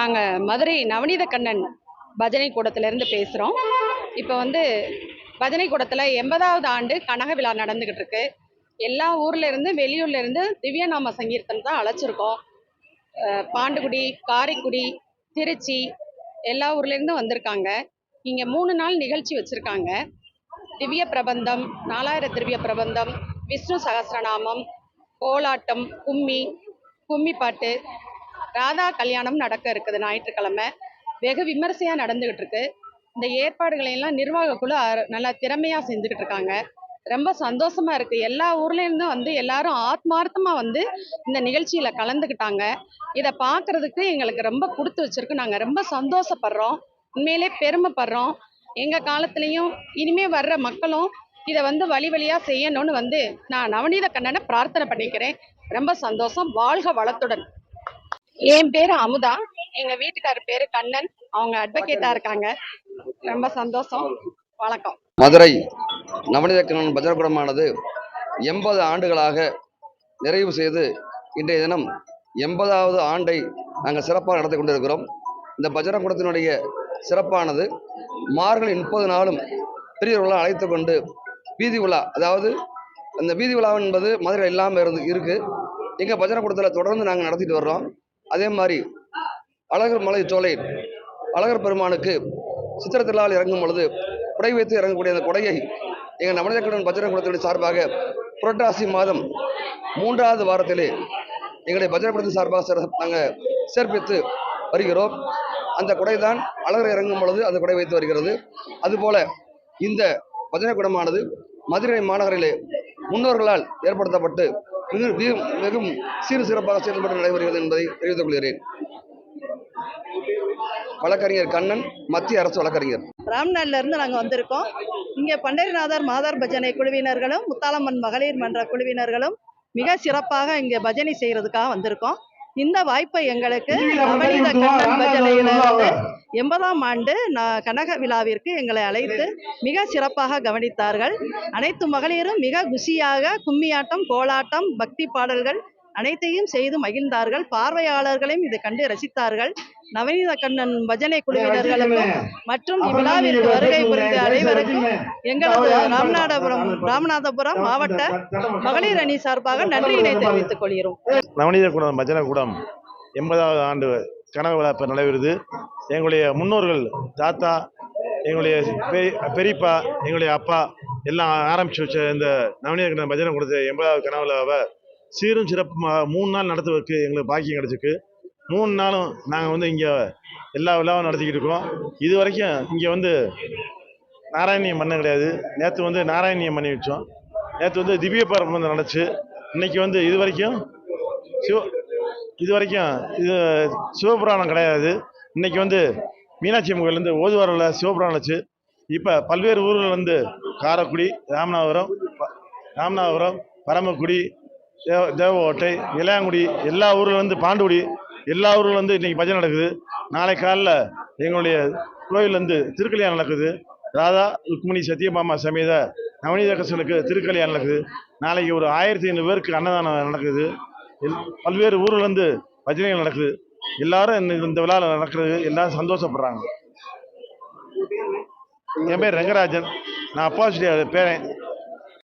நாங்கள் மதுரை நவநீத கண்ணன் பஜனை கூடத்திலேருந்து பேசுகிறோம் இப்போ வந்து பஜனை கூடத்தில் எண்பதாவது ஆண்டு கனக விழா நடந்துக்கிட்டு இருக்கு. எல்லா ஊர்லேருந்து வெளியூர்லேருந்து திவ்யநாம சங்கீர்த்தன் தான் அழைச்சிருக்கோம். பாண்டுக்குடி பாண்டுகுடி காரைக்குடி திருச்சி எல்லா ஊர்லேருந்தும் வந்திருக்காங்க. இங்கே மூணு நாள் நிகழ்ச்சி வச்சுருக்காங்க. திவ்ய பிரபந்தம் நாலாயிர திவ்ய பிரபந்தம் விஷ்ணு சகசிரநாமம் கோலாட்டம் கும்மி கும்மி பாட்டு ராதா கல்யாணம் நடக்க இருக்குது. ஞாயிற்றுக்கிழமை. வெகு விமர்சையாக நடந்துகிட்டு இருக்கு. இந்த ஏற்பாடுகளை எல்லாம் நிர்வாக குழு நல்லா திறமையாக செஞ்சுக்கிட்டு இருக்காங்க. ரொம்ப சந்தோஷமா இருக்கு. எல்லா ஊர்ல வந்து எல்லாரும் ஆத்மார்த்தமாக வந்து இந்த நிகழ்ச்சியில் கலந்துக்கிட்டாங்க. இதை பார்க்கறதுக்கு எங்களுக்கு ரொம்ப கொடுத்து வச்சிருக்கு. நாங்கள் ரொம்ப சந்தோஷப்படுறோம். உண்மையிலே பெருமைப்படுறோம். எங்கள் காலத்துலேயும் இனிமே வர்ற மக்களும் இதை வந்து வழி வழியாக செய்யணும்னு வந்து நான் நவநீத கண்ணனை பிரார்த்தனை பண்ணிக்கிறேன். ரொம்ப சந்தோஷம். வாழ்க வளத்துடன். என் பேரு அமுதா. எங்க வீட்டுக்காரர் பேரு கண்ணன். அவங்க அட்வொகேட்டா இருக்காங்க. ரொம்ப சந்தோஷம். வணக்கம். மதுரை நவநீத கண்ணன் பஜனகுடமானது எண்பது ஆண்டுகளாக நிறைவு செய்து இன்றைய தினம் எண்பதாவது ஆண்டை நாங்கள் சிறப்பாக நடத்தி கொண்டிருக்கிறோம். இந்த பஜனகுடத்தினுடைய சிறப்பானது மார்கழி முப்பது நாளும் பெரியவர்களாக அழைத்து கொண்டு வீதி உலா அதாவது அந்த வீதி உலா என்பது மதுரை இல்லாமல் இருந்து இருக்குது எங்கள் பஜனகுடத்தில் தொடர்ந்து நாங்கள் நடத்திட்டு வர்றோம். அதே மாதிரி அழகர் மலை சோலை அழகர் பெருமானுக்கு சித்திர இறங்கும் பொழுது குடை வைத்து இறங்கக்கூடிய அந்த குடையை எங்கள் நவநீதக்கடன் பஜனை குலத்தினுடைய சார்பாக புரட்டாசி மாதம் மூன்றாவது வாரத்திலே எங்களுடைய பஜனை குலத்தின் சார்பாக சிற நாங்கள் சேர்ப்பித்து வருகிறோம். அந்த குடை தான் அழகர் இறங்கும் பொழுது அந்த குடை வைத்து வருகிறது. அதுபோல இந்த பஜனை குடமானது மதுரை மாநகரிலே முன்னோர்களால் ஏற்படுத்தப்பட்டு மிகு மிகவும் சீர் சிறப்பாக செயல்பட்டு நடைபெறுகிறது என்பதை தெரிவித்துக் கொள்கிறேன். வழக்கறிஞர் கண்ணன் மத்திய அரசு வழக்கறிஞர். ராம்நாட்ல இருந்து நாங்கள் வந்திருக்கோம். இங்கே பண்டரிநாதர் மாதர் பஜனை குழுவினர்களும் முத்தாலம்மன் மகளிர் மன்ற குழுவினர்களும் மிக சிறப்பாக இங்கே பஜனை செய்கிறதுக்காக வந்திருக்கோம். இந்த வாய்ப்பை எங்களுக்கு நவநீத கண்ணன் எண்பதாம் ஆண்டு கனக விழாவிற்கு எங்களை அழைத்து மிக சிறப்பாக கவனித்தார்கள். அனைத்து மகளிரும் மிக குஷியாக கும்மியாட்டம் கோலாட்டம் பக்தி பாடல்கள் அனைத்தையும் செய்து மகிழ்ந்தார்கள். பார்வையாளர்களையும் இதை கண்டு ரசித்தார்கள். நவநீத கண்ணன் பஜனை குழுவினர்களுக்கும் மற்றும் இவ்விழாவிற்கு வருகை புரிந்த அனைவருக்கும் எங்களது ராமநாதபுரம் ராமநாதபுரம் மாவட்ட மகளிர் அணி சார்பாக நன்றியினை தெரிவித்துக் கொள்கிறோம். நவநீத குடம் பஜனை கூடம் எண்பதாவது ஆண்டு கனக விழா நடைபெறுது. எங்களுடைய முன்னோர்கள் தாத்தா எங்களுடைய பெரி- பெரியப்பா எங்களுடைய அப்பா எல்லாம் ஆரம்பிச்சு வச்ச இந்த நவநீத கண்ணன் பஜனை கூடத்தை எண்பதாவது கனவு விழாவை சீரும் சிறப்புமாக மூணு நாள் நடத்துவதற்கு எங்களுக்கு பாக்கியம் கிடச்சிருக்கு. மூணு நாளும் நாங்கள் வந்து இங்கே எல்லா விழாவும் நடத்திக்கிட்டு இருக்கோம். இது வரைக்கும் இங்கே வந்து நாராயணியம் பண்ண கிடையாது. நேற்று வந்து நாராயணியம் பண்ணி வச்சோம். நேற்று வந்து திவ்ய பரம்பரம் நடந்துச்சு. இன்னைக்கு வந்து இது வரைக்கும் சிவ இது வரைக்கும் இது சிவபுராணம் கிடையாது. இன்னைக்கு வந்து மீனாட்சி அம்மன் கோயிலேருந்து ஓதுவாரில் சிவபுராணம் வச்சு இப்போ பல்வேறு ஊர்கள் வந்து காரைக்குடி ராமநாதபுரம் ராமநாதபுரம் பரமக்குடி தேவ தேவகோட்டை இளையாங்குடி எல்லா ஊரில் வந்து பாண்டுகுடி எல்லா ஊரில் வந்து பஜனை நடக்குது. நாளை காலைல எங்களுடைய கோயிலேருந்து திருக்கல்யாணம் நடக்குது. ராதா ருக்மிணி சத்யபாமா சமேத நவநீத கிருஷ்ணனுக்கு திருக்கல்யாணம் நடக்குது. நாளைக்கு ஒரு ஆயிரத்தி ஐநூறு பேருக்கு அன்னதானம் நடக்குது. எல்- பல்வேறு ஊர்லேருந்து பஜனைகள் நடக்குது. எல்லாரும் இந்த இந்த விழாவில் நடக்கிறது. எல்லாரும் சந்தோஷப்படுறாங்க. என் பேர் ரங்கராஜன். நான் அப்பாசிட்டி பேரன்.